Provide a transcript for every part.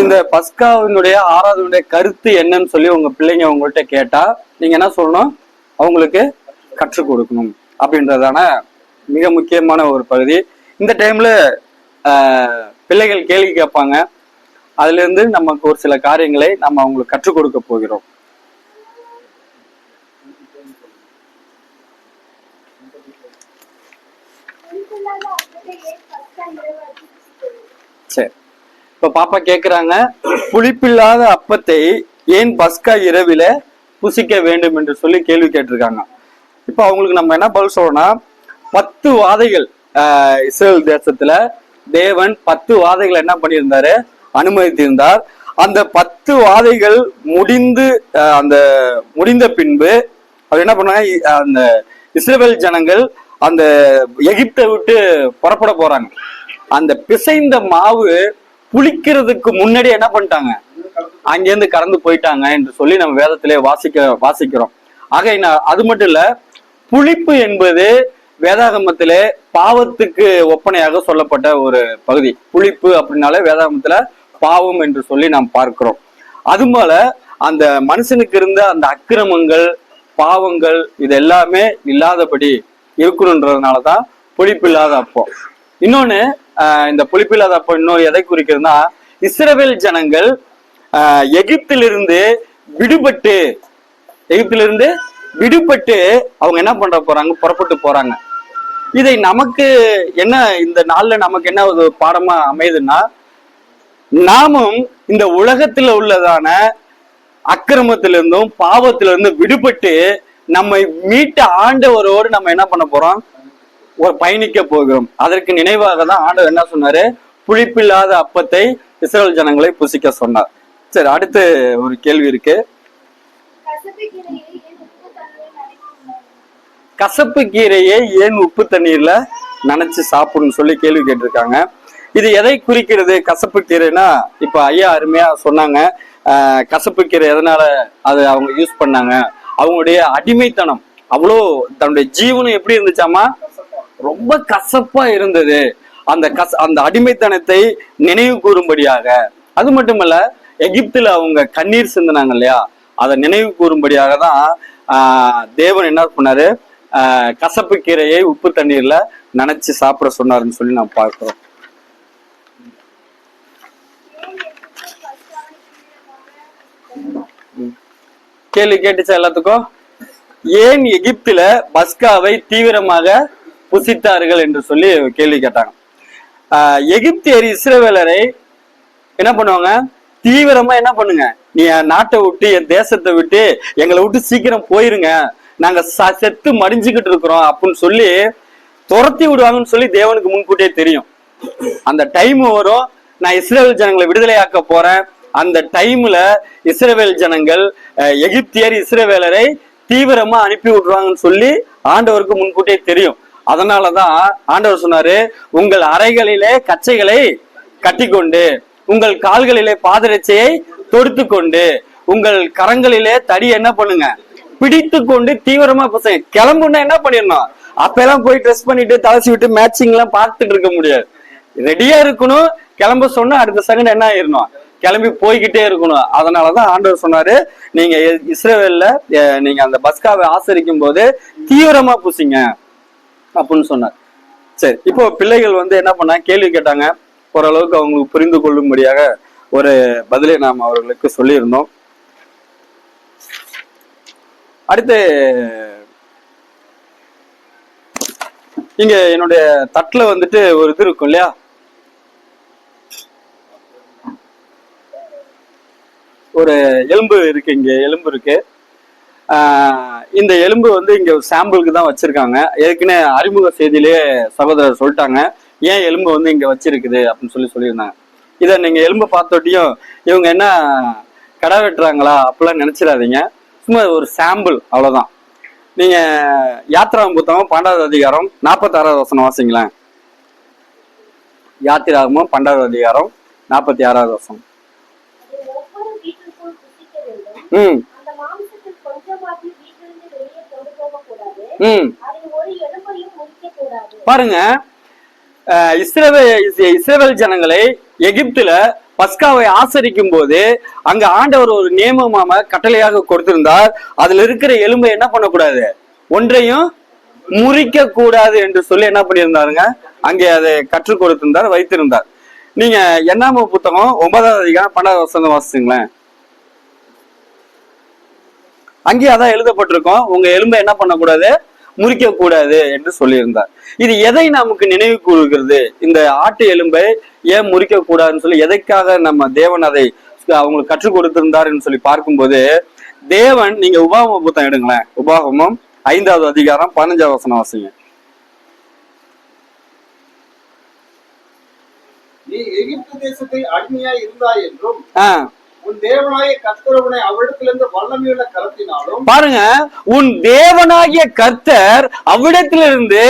இந்த பஸ்காவினுடைய ஆராதனுடைய கருத்து என்னன்னு சொல்லி உங்க பிள்ளைங்க உங்கள்கிட்ட கேட்டா நீங்க என்ன சொல்லணும்? அவங்களுக்கு கற்றுக் கொடுக்கணும் அப்படின்றதான மிக முக்கியமான ஒரு பகுதி. இந்த டைம்ல ஆஹ், பிள்ளைகள் கேள்வி கேட்பாங்க. அதுல இருந்து நமக்கு ஒரு சில காரியங்களை நம்ம அவங்களுக்கு கற்றுக் கொடுக்க போகிறோம். சரி. இப்போ பாப்பா கேட்குறாங்க புளிப்பில்லாத அப்பத்தை ஏன் பஸ்கா இரவில் புசிக்க வேண்டும் என்று சொல்லி கேள்வி கேட்டிருக்காங்க. இப்போ அவங்களுக்கு நம்ம என்ன பதில் சொல்லணும்னா பத்து வாதைகள் இஸ்ரேல் தேசத்துல தேவன் பத்து வாதைகள் என்ன பண்ணியிருந்தாரு? அனுமதித்திருந்தார். அந்த பத்து வாதைகள் முடிந்து அந்த முடிந்த பின்பு அவர் என்ன பண்ணாங்க அந்த இஸ்ரேல் ஜனங்கள் அந்த எகிப்தை விட்டு புறப்பட போறாங்க. அந்த பிசைந்த மாவு புளிக்கிறதுக்கு முன்னாடி என்ன பண்ணிட்டாங்க? அங்கேருந்து கடந்து போயிட்டாங்க என்று சொல்லி நம்ம வேதத்திலே வாசிக்க வாசிக்கிறோம். ஆக அது மட்டும் இல்ல புளிப்பு என்பது வேதாகமத்திலே பாவத்துக்கு ஒப்பனையாக சொல்லப்பட்ட ஒரு பகுதி. புளிப்பு அப்படின்னாலே வேதாகமத்துல பாவம் என்று சொல்லி நாம் பார்க்கிறோம். அது போல அந்த மனுஷனுக்கு இருந்த அந்த அக்கிரமங்கள் பாவங்கள் இது எல்லாமே இல்லாதபடி இருக்கணும்ன்றதுனாலதான் புளிப்பு இல்லாத அப்போ. இன்னொன்னு ஆஹ் இந்த புளிப்பில்லாத அப்போ இன்னொரு எதை குறிக்கிறதுனா இஸ்ரவேல் ஜனங்கள் எகிப்திலிருந்து விடுபட்டு எகிப்திலிருந்து விடுபட்டு அவங்க என்ன பண்ற போறாங்க? புறப்பட்டு போறாங்க. இதை நமக்கு என்ன இந்த நாள்ல நமக்கு என்ன ஒரு பாடமா அமையுதுன்னா நாமும் இந்த உலகத்துல உள்ளதான அக்கிரமத்திலிருந்தும் பாவத்திலிருந்தும் விடுபட்டு நம்மை மீட்ட ஆண்டவரோடு நம்ம என்ன பண்ண போறோம்? பயணிக்க போகிறோம். அதற்கு நினைவாக தான் ஆண்டவர் என்ன சொன்னாரு? புளிப்பில்லாத அப்பத்தை இஸ்ரேல் ஜனங்களை புசிக்க சொன்னார். சரி அடுத்து ஒரு கேள்வி இருக்கு. கசப்பு கீரையை ஏன் உப்பு தண்ணீர்ல நனைச்சு சாப்பிடணும்னு சொல்லி கேள்வி கேட்டிருக்காங்க. இது எதை குறிக்கிறது கசப்பு கீரைனா இப்ப ஐயா அருமையா சொன்னாங்க. கசப்பு கீரை எதனால அது அவங்க யூஸ் பண்ணாங்க? அவங்களுடைய அடிமைத்தனம். அவ்வளோ தன்னுடைய ஜீவனம் எப்படி இருந்துச்சாமா ரொம்ப கசப்பா இருந்தது. அந்த கச அந்த அடிமைத்தனத்தை நினைவு கூறும்படியாக. அது மட்டுமல்ல எகிப்துல அவங்க கண்ணீர் சிந்தினாங்க இல்லையா? அதை நினைவு கூறும்படியாக தான் தேவன் என்ன பண்ணாரு கசப்பு கீரையை உப்பு தண்ணீர்ல நினைச்சு சாப்பிட சொன்னாருன்னு சொல்லி நான் பார்க்கிறோம். கேள்வி கேட்டுச்சா எல்லாத்துக்கும்? ஏன் எகிப்துல பஸ்காவை தீவிரமாக புசித்தார்கள் என்று சொல்லி கேள்வி கேட்டாங்க. எகிப்தியர் இஸ்ரவேலரை என்ன பண்ணுவாங்க? தீவிரமா என்ன பண்ணுங்க? நீ என் நாட்டை விட்டு என் தேசத்தை விட்டு எங்களை விட்டு சீக்கிரம் போயிருங்க. நாங்க ச- செத்து மடிஞ்சுக்கிட்டு இருக்கிறோம் அப்படின்னு சொல்லி துரத்தி விடுவாங்கன்னு சொல்லி தேவனுக்கு முன்கூட்டியே தெரியும். அந்த டைம் வரும். நான் இஸ்ரேல் ஜனங்களை விடுதலையாக்க போறேன். அந்த டைம்ல இஸ்ரேவேல் ஜனங்கள் எகிப்தியர் இஸ்ரேவேலரை தீவிரமா அனுப்பி விடுவாங்கன்னு சொல்லி ஆண்டவருக்கு முன்கூட்டியே தெரியும். அதனாலதான் ஆண்டவர் சொன்னாரு உங்கள் அறைகளிலே கச்சைகளை கட்டிக்கொண்டு உங்கள் கால்களிலே பாதரட்சையை தொடுத்து கொண்டு உங்கள் கரங்களிலே தடி என்ன பண்ணுங்க பிடித்து கொண்டு தீவிரமா பசங்க கிளம்புனா என்ன பண்ணிடணும்? அப்பெல்லாம் போய் ட்ரெஸ் பண்ணிட்டு தலசி விட்டு மேட்சிங் எல்லாம் பார்த்துட்டு இருக்க முடியாது. ரெடியா இருக்கணும் கிளம்ப சொன்னா அடுத்த செகண்ட் என்ன ஆயிடணும்? கிளம்பி போய்கிட்டே இருக்கணும். அதனாலதான் ஆண்டவர் சொன்னாரு நீங்க இஸ்ரேவேல்ல நீங்க அந்த பஸ்காவை ஆசரிக்கும் போது தீவிரமா பூசிங்க. அப்படின்னு சொன்னார். சரி இப்போ பிள்ளைகள் வந்து என்ன பண்ணாங்க கேள்வி கேட்டாங்க. ஓரளவுக்கு அவங்களுக்கு புரிந்து கொள்ளும்படியாக ஒரு பதிலை நாம் அவர்களுக்கு சொல்லியிருந்தோம். அடுத்து இங்க என்னுடைய தட்டுல வந்துட்டு ஒரு இது இருக்கும் இல்லையா? ஒரு எலும்பு இருக்கு இங்க எலும்பு இருக்கு. ஆஹ் இந்த எலும்பு வந்து இங்க சாம்பிளுக்கு தான் வச்சிருக்காங்க. ஏற்கனவே அறிமுக செய்தியிலே சகோதரர் சொல்லிட்டாங்க ஏன் எலும்பு வந்து இங்க வச்சிருக்குது? அப்படின்னு சொல்லி சொல்லியிருந்தாங்க. இதை நீங்க எலும்பை பார்த்தோட்டியும் இவங்க என்ன கடை வெட்டுறாங்களா அப்படிலாம் நினைச்சிடாதீங்க. சும்மா ஒரு சாம்பிள் அவ்வளவுதான். நீங்க யாத்திராகம் புத்தகம் பன்னெண்டாவது அதிகாரம் நாற்பத்தாறாவது வசனம் வாசிங்களேன். யாத்திராகமும் பன்னெண்டாவது அதிகாரம் நாற்பத்தி ஆறாவது வசனம் ம். ம். பாருங்க அஹ் இஸ்ரவே ஜனங்களை எகிப்துல பஸ்காவை ஆசரிக்கும் போது அங்க ஆண்டவர் ஒரு நியமமாம கட்டளையாக கொடுத்திருந்தார். அதுல இருக்கிற எலும்பை என்ன பண்ணக்கூடாது? ஒன்றையும் முறிக்க கூடாது என்று சொல்லி என்ன பண்ணியிருந்தாருங்க? அங்கே அதை கற்றுக் கொடுத்திருந்தார் வைத்திருந்தார். நீங்க என்னாம புத்தகம் ஒன்பதாவது அதிகாரம் பன்னெண்டாவது வசனம் வாசிச்சுங்களேன். அங்கேயே அதான் எழுதப்பட்டிருக்கோம். உங்க எலும்பை என்ன பண்ணக்கூடாது? முறிக்க கூடாது என்று சொல்லியிருந்தார். இது எதை நமக்கு நினைவு கூறுகிறது? இந்த ஆட்டு எலும்பை ஏன் முறிக்க கூடாதுன்னு சொல்லி எதைக்காக நம்ம தேவன் அதை அவங்களுக்கு கற்றுக் கொடுத்திருந்தாருன்னு சொல்லி பார்க்கும்போது தேவன் நீங்க உபாகம புத்தகம் எடுங்களேன். உபாகமம் ஐந்தாவது அதிகாரம் பதினஞ்சாவது வசனம் வாசிங்க. நீ எகிப்து தேசத்தில் அடிமையாய் இருந்தாய் என்றும் பாருங்க உன் தேவனாகிய கர்த்தர் அவ்விடத்திலிருந்து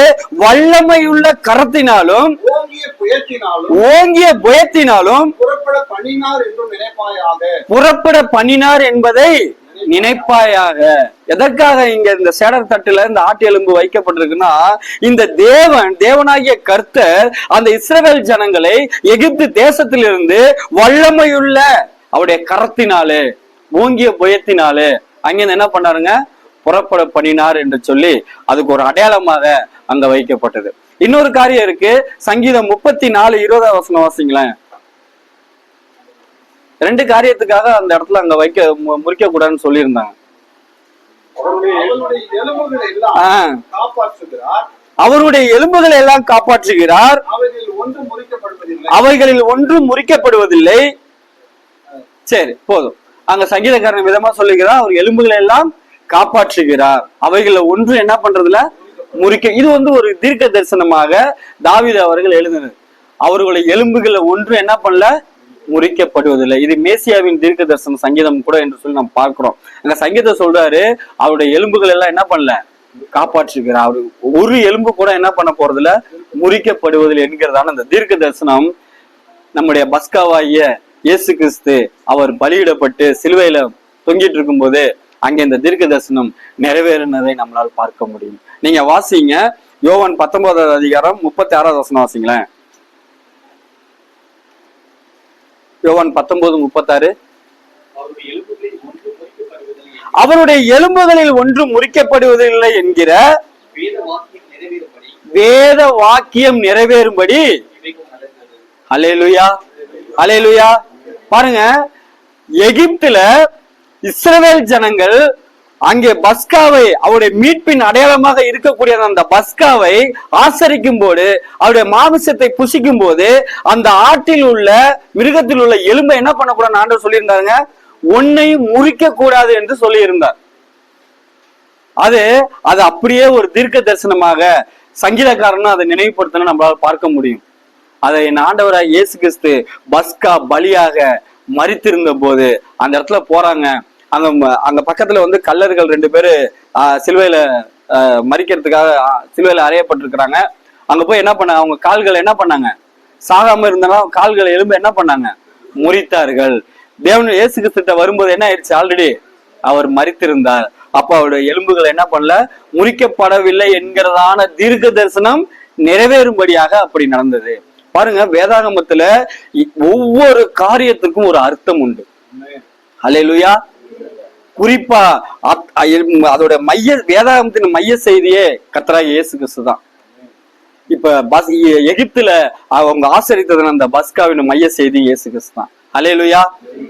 வல்லமையுள்ள கரத்தினாலும் ஓங்கிய புயத்தினாலும் புறப்பட பண்ணினார் என்பதை நினைப்பாயாக. எதற்காக இங்க இந்த சேடர் தட்டுல இந்த ஆட்டு எலும்பு வைக்கப்பட்டிருக்குன்னா இந்த தேவன் தேவனாகிய கர்த்தர் அந்த இஸ்ரவேல் ஜனங்களை எகிப்து தேசத்திலிருந்து வல்லமையுள்ள அவருடைய கரத்தினாலே ஓங்கிய புயத்தினாலே அங்கிருந்து என்ன பண்ணாருங்க? புறப்பட பண்ணினார் என்று சொல்லி அதுக்கு ஒரு அடையாளமாக அங்க வைக்கப்பட்டது. இன்னொரு காரியம் இருக்கு. சங்கீதம் முப்பத்தி நாலு இருபதாம் வசனம் வாசிங்களேன். ரெண்டு காரியத்துக்காக அந்த இடத்துல அங்க வைக்க முறிக்க கூடாதுன்னு சொல்லியிருந்தாங்க. அவருடைய எலும்புகளை எல்லாம் காப்பாற்றுகிறார். ஒன்று அவைகளில் ஒன்றும் முறிக்கப்படுவதில்லை. சரி போதும். அங்க சங்கீதக்காரன் விதமா சொல்லுகிறார் அவர் எலும்புகளை எல்லாம் காப்பாற்றுகிறார். அவைகளை ஒன்று என்ன பண்றதுல? முறிக்க. இது வந்து ஒரு தீர்க்க தரிசனமாக தாவித அவர்கள் எழுதினர் அவர்களுடைய எலும்புகளை ஒன்று என்ன பண்ணல? முறிக்கப்படுவதில்லை. இது மேசியாவின் தீர்க்க தரிசன சங்கீதம் கூட என்று சொல்லி நம்ம பார்க்கிறோம். அங்க சங்கீதம் சொல்றாரு அவருடைய எலும்புகள் எல்லாம் என்ன பண்ணல? காப்பாற்றுகிறார். அவரு ஒரு எலும்பு கூட என்ன பண்ண போறதுல முறிக்கப்படுவதில்லை என்கிறதான அந்த தீர்க்க தரிசனம் நம்முடைய பஸ்காவாகிய இயேசு கிறிஸ்து அவர் பலியிடப்பட்டு சிலுவையில தொங்கிட்டு இருக்கும்போது அங்கே இந்த தீர்க்க தரிசனம் நிறைவேறினதை நம்மளால் பார்க்க முடியும். நீங்க வாசிங்க. யோவான் பத்தொன்பதாவது அதிகாரம் முப்பத்தி ஆறாவது வசனம் வாசிங்களேன். யோவான் பத்தொன்பது முப்பத்தாறு. அவருடைய எலும்புகளில் ஒன்று முறிக்கப்படுவதில்லை என்கிற வேத வாக்கியம் நிறைவேறும்படி. வேத வாக்கியம் பாருங்க எகிப்துல இஸ்ரவேல் ஜனங்கள் அங்கே பஸ்காவை அவருடைய மீட்பின் அடையாளமாக இருக்கக்கூடிய அந்த பஸ்காவை ஆசரிக்கும் போது அவருடைய மாமிசத்தை புசிக்கும் போது அந்த ஆட்டில் உள்ள மிருகத்தில் உள்ள எலும்பை என்ன பண்ணக்கூடாது ஆண்டவர் சொல்லியிருந்தாருங்க? ஒன்னையும் முறிக்க கூடாது என்று சொல்லியிருந்தார். அது அது அப்படியே ஒரு தீர்க்க தரிசனமாக சங்கீதக்காரனும் அதை நினைவுபடுத்தணும் நம்மளால பார்க்க முடியும். அதை என் ஆண்டவராய் இயேசு கிறிஸ்து பஸ்கா பலியாக மறித்திருந்த போது அந்த இடத்துல போறாங்க. அங்க ம- அங்க பக்கத்துல வந்து கல்லர்கள் ரெண்டு பேரு சிலுவையில மறிக்கிறதுக்காக சிலுவையில அறையப்பட்டிருக்கிறாங்க. அங்க போய் என்ன பண்ண அவங்க கால்கள் என்ன பண்ணாங்க? சாகாம இருந்தாலும் கால்களை எலும்பு என்ன பண்ணாங்க? முறித்தார்கள். தேவன் இயேசு கிட்ட வரும்போது என்ன ஆயிடுச்சு? ஆல்ரெடி அவர் மறித்திருந்தார். அப்ப அவருடைய எலும்புகள் என்ன பண்ணல? முறிக்கப்படவில்லை என்கிறதான தீர்க்க தரிசனம் நிறைவேறும்படியாக அப்படி நடந்தது. பாருங்க வேதாகமத்துல ஒவ்வொரு காரியத்துக்கும் ஒரு அர்த்தம் உண்டு. ஹalleluya. குறிப்பா அதோட மைய வேதாகமத்தின் மைய செய்தியே கர்த்தராகிய இயேசு கிறிஸ்து தான். இப்ப பஸ் எகிப்துல அவங்க ஆசரித்தது அந்த பஸ்காவின் மைய செய்தி இயேசு கிறிஸ்து தான். ஹalleluya.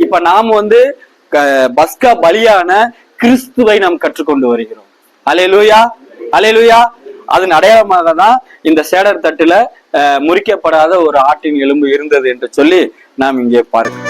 இப்ப நாம வந்து பஸ்கா பலியான கிறிஸ்துவை நாம் கற்றுக்கொண்டு வருகிறோம். ஹalleluya. ஹalleluya. அதன் அடையாளமாக தான் இந்த சேடர் தட்டுல முறிக்கப்படாத ஒரு ஆட்டின் எலும்பு இருந்தது என்று சொல்லி நாம் இங்கே பார்க்கிறோம்.